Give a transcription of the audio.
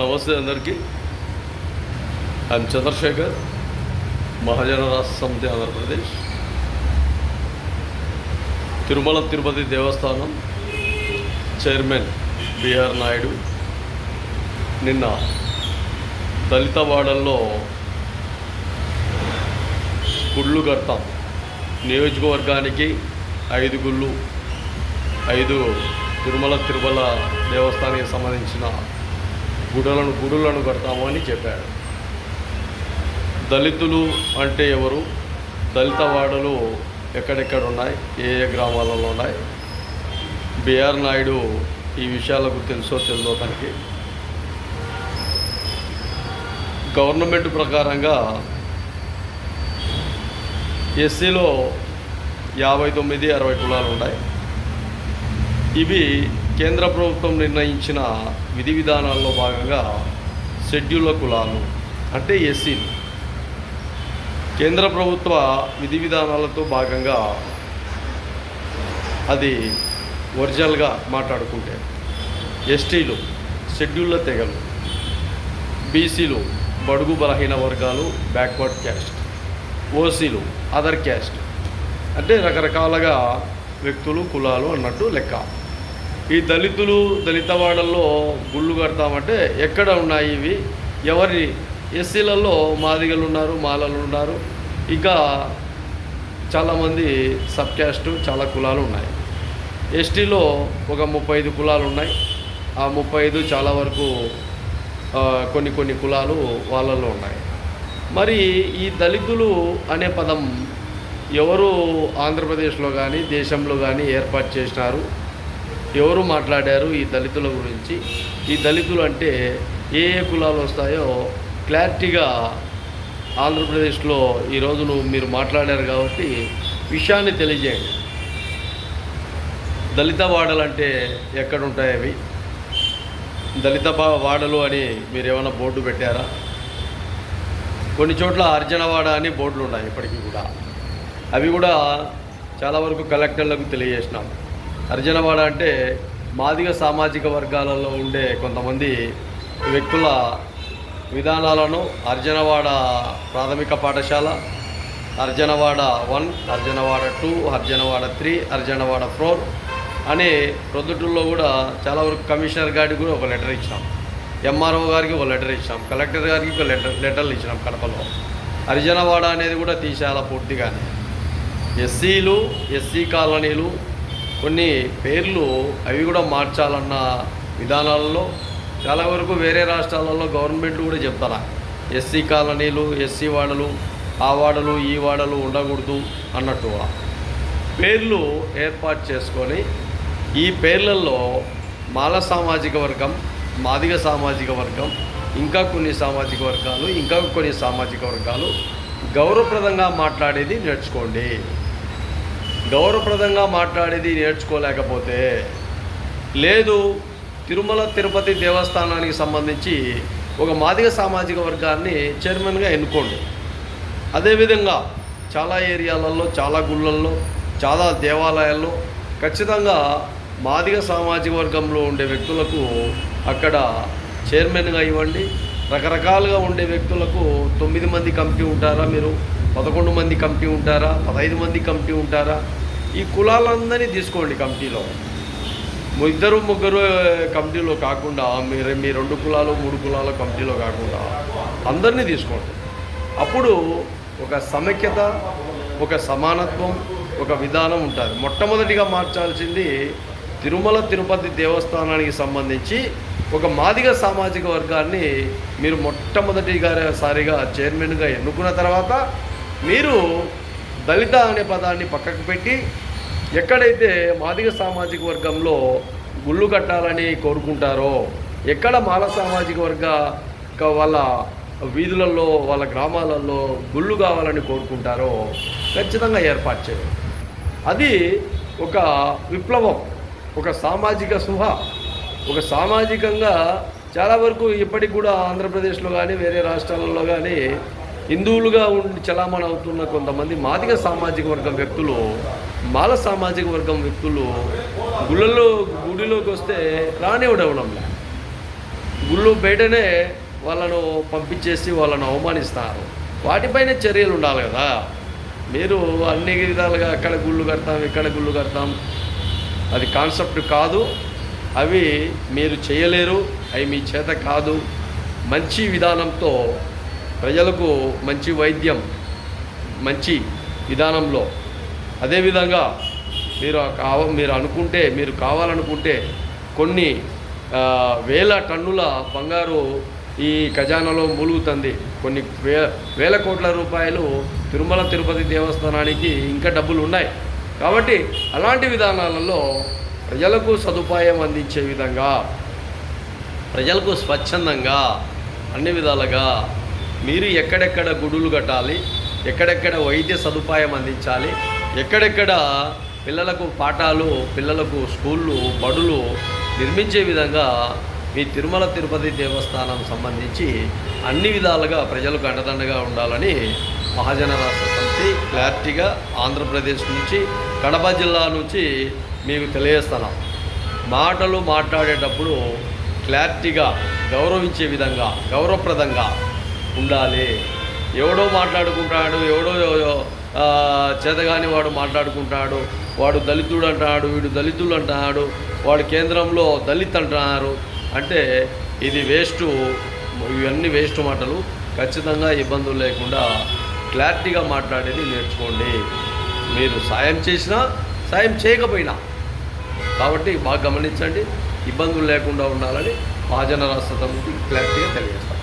నమస్తే అందరికీ. ఐఎమ్ చంద్రశేఖర్ మహాజన రాష్ట్ర సమితి ఆంధ్రప్రదేశ్. తిరుమల తిరుపతి దేవస్థానం చైర్మన్ బిఆర్ నాయుడు. నిన్న దళితవాడల్లో గుళ్ళు కడతాం. నియోజకవర్గానికి ఐదు గుళ్ళు ఐదు తిరుమల తిరుమల దేవస్థానానికి సంబంధించిన గుడులను గుడులను కడతాము అని చెప్పాడు దళితులు అంటే ఎవరు? దళిత వాడలు ఎక్కడెక్కడ ఉన్నాయి? ఏ ఏ గ్రామాలలో ఉన్నాయి? బిఆర్ నాయుడు ఈ విషయాలకు తెలుసో తెలుదో తనకి? గవర్నమెంట్ ప్రకారంగా ఎస్సీలో యాభై తొమ్మిది అరవై కులాలు ఉన్నాయి. ఇవి కేంద్ర ప్రభుత్వం నిర్ణయించిన విధి విధానాల్లో భాగంగా షెడ్యూల్ కులాలు అంటే ఎస్సీలు. కేంద్ర ప్రభుత్వ విధి విధానాలతో భాగంగా అది ఒరిజినల్గా మాట్లాడుకుంటే ఎస్టీలు షెడ్యూల్ల తెగలు బీసీలు బడుగు బలహీన వర్గాలు బ్యాక్వర్డ్ క్యాస్ట్ ఓసీలు అదర్ క్యాస్ట్ అంటే రకరకాలుగా వ్యక్తులు కులాలు అన్నట్టు లెక్క. ఈ దళితులు దళితవాడల్లో గుళ్ళు కడతామంటే ఎక్కడ ఉన్నాయి ఇవి? ఎవరి ఎస్సీలలో మాదిగలు ఉన్నారు మాలలు ఉన్నారు. ఇంకా చాలామంది సబ్ క్యాస్ట్ చాలా కులాలు ఉన్నాయి. ఎస్టీలో ఒక ముప్పై ఐదు కులాలు ఉన్నాయి. ఆ ముప్పై ఐదు చాలా వరకు కొన్ని కొన్ని కులాలు వాళ్ళలో ఉన్నాయి. మరి ఈ దళితులు అనే పదం ఎవరు ఆంధ్రప్రదేశ్లో కానీ దేశంలో కానీ ఏర్పాటు చేసినారు? ఎవరు మాట్లాడారు ఈ దళితుల గురించి? ఈ దళితులు అంటే ఏ ఏ కులాలు వస్తాయో క్లారిటీగా ఆంధ్రప్రదేశ్లో ఈరోజు నువ్వు మీరు మాట్లాడారు కాబట్టి విషయాన్ని తెలియజేయండి. దళిత వాడలు అంటే ఎక్కడ ఉంటాయి అవి? దళిత వాడలు అని మీరు ఏమైనా బోర్డు పెట్టారా? కొన్ని చోట్ల అర్జనవాడ అని బోర్డులు ఉన్నాయి ఇప్పటికీ కూడా. అవి కూడా చాలా వరకు కలెక్టర్లకు తెలియజేసినాం. అర్జనవాడ అంటే మాదిగ సామాజిక వర్గాలలో ఉండే కొంతమంది వ్యక్తుల విధానాలను అర్జనవాడ ప్రాథమిక పాఠశాల Arjanavada one Arjanavada two Arjanavada three Arjanavada four అనే ప్రొద్దుటూరులో కూడా చాలా వరకు కమిషనర్ గారికి కూడా ఒక లెటర్ ఇచ్చాం ఎంఆర్ఓ గారికి ఒక లెటర్ ఇచ్చాం కలెక్టర్ గారికి ఒక లెటర్ లెటర్లు ఇచ్చినాం కడపలో. అర్జనవాడ అనేది కూడా తీసేయాల పూర్తిగానే. ఎస్సీలు ఎస్సీ కాలనీలు కొన్ని పేర్లు అవి కూడా మార్చాలన్న విధానాలలో చాలా వరకు వేరే రాష్ట్రాలలో గవర్నమెంట్లు కూడా చెప్తారా? ఎస్సీ కాలనీలు ఎస్సీ వాడలు ఆ వాడలు ఈ వాడలు ఉండకూడదు అన్నట్టు పేర్లు ఏర్పాటు చేసుకొని ఈ పేర్లలో మాల సామాజిక వర్గం మాదిగ సామాజిక వర్గం ఇంకా కొన్ని సామాజిక వర్గాలు ఇంకా కొన్ని సామాజిక వర్గాలు గౌరవప్రదంగా మాట్లాడేది నేర్చుకోండి. గౌరవప్రదంగా మాట్లాడేది నేర్చుకోలేకపోతే లేదు తిరుమల తిరుపతి దేవస్థానానికి సంబంధించి ఒక మాదిగ సామాజిక వర్గాన్ని చైర్మన్గా ఎన్నుకోండి. అదేవిధంగా చాలా ఏరియాలలో చాలా గుళ్ళల్లో చాలా దేవాలయాల్లో ఖచ్చితంగా మాదిగ సామాజిక వర్గంలో ఉండే వ్యక్తులకు అక్కడ చైర్మన్గా ఇవ్వండి. రకరకాలుగా ఉండే వ్యక్తులకు తొమ్మిది మంది కమిటీ ఉంటారా మీరు? పదకొండు మంది కమిటీ ఉంటారా? పదహైదు మంది కమిటీ ఉంటారా? ఈ కులాలందరినీ తీసుకోండి కమిటీలో. ఇద్దరు ముగ్గురు కమిటీలో కాకుండా మీరు మీ రెండు కులాలు మూడు కులాల కమిటీలో కాకుండా అందరినీ తీసుకోండి. అప్పుడు ఒక సమైక్యత ఒక సమానత్వం ఒక విధానం ఉంటుంది. మొట్టమొదటిగా మార్చాల్సింది తిరుమల తిరుపతి దేవస్థానానికి సంబంధించి ఒక మాదిగ సామాజిక వర్గాన్ని మీరు మొట్టమొదటిగా సారిగా చైర్మన్గా ఎన్నుకున్న తర్వాత మీరు దళిత అనే పదాన్ని పక్కకు పెట్టి ఎక్కడైతే మాదిగ సామాజిక వర్గంలో గుళ్ళు కట్టాలని కోరుకుంటారో ఎక్కడ మాల సామాజిక వర్గ వాళ్ళ వీధులలో వాళ్ళ గ్రామాలలో గుళ్ళు కావాలని కోరుకుంటారో ఖచ్చితంగా ఏర్పాటు చేయాలి అది ఒక విప్లవం ఒక సామాజిక సుహ. ఒక సామాజికంగా చాలా వరకు ఇప్పటికి కూడా ఆంధ్రప్రదేశ్లో కానీ వేరే రాష్ట్రాలలో కానీ హిందువులుగా ఉండి చలామణి అవుతున్న కొంతమంది మాదిగ సామాజిక వర్గం వ్యక్తులు మాల సామాజిక వర్గం వ్యక్తులు గుళ్ళలో గుడిలోకి వస్తే రానివ్వడం గుళ్ళు బయటనే వాళ్ళను పంపించేసి వాళ్ళను అవమానిస్తారు. వాటిపైనే చర్యలు ఉండాలి కదా. మీరు అన్ని విధాలుగా అక్కడ గుళ్ళు కడతాం ఇక్కడ గుళ్ళు కడతాం అది కాన్సెప్ట్ కాదు. అవి మీరు చేయలేరు అవి మీ చేత కాదు. మంచి విధానంతో ప్రజలకు మంచి వైద్యం మంచి విధానంలో. అదేవిధంగా మీరు కావ మీరు అనుకుంటే మీరు కావాలనుకుంటే కొన్ని వేల టన్నుల బంగారు ఈ ఖజానాలో మూలుగుతుంది. కొన్ని వే వేల కోట్ల రూపాయలు తిరుమల తిరుపతి దేవస్థానానికి ఇంకా డబ్బులు ఉన్నాయి. కాబట్టి అలాంటి విధానాలలో ప్రజలకు సదుపాయం అందించే విధంగా ప్రజలకు స్వచ్ఛందంగా అన్ని విధాలుగా మీరు ఎక్కడెక్కడ గుడులు కట్టాలి ఎక్కడెక్కడ వైద్య సదుపాయం అందించాలి ఎక్కడెక్కడ పిల్లలకు పాఠాలు పిల్లలకు స్కూళ్ళు బడులు నిర్మించే విధంగా మీ తిరుమల తిరుపతి దేవస్థానం సంబంధించి అన్ని విధాలుగా ప్రజలకు అండదండగా ఉండాలని మహాజన రాష్ట్ర సమితి క్లారిటీగా ఆంధ్రప్రదేశ్ నుంచి కడప జిల్లా నుంచి మీకు తెలియజేస్తున్నాం. మాటలు మాట్లాడేటప్పుడు క్లారిటీగా గౌరవించే విధంగా గౌరవప్రదంగా ఉండాలి. ఎవడో మాట్లాడుకుంటాడు ఎవడో చేతగాని వాడు మాట్లాడుకుంటాడు వాడు దళితుడు అంటున్నాడు వీడు దళితులు అంటున్నాడు వాడు కేంద్రంలో దళిత్ అంటున్నారు అంటే ఇది వేస్ట్ ఇవన్నీ వేస్ట్ మాటలు. ఖచ్చితంగా ఇబ్బందులు లేకుండా క్లారిటీగా మాట్లాడేది నేర్చుకోండి. మీరు సాయం చేసినా సాయం చేయకపోయినా. కాబట్టి బాగా గమనించండి. ఇబ్బందులు లేకుండా ఉండాలని మహాజన రాష్ట్ర క్లారిటీగా తెలియజేస్తాం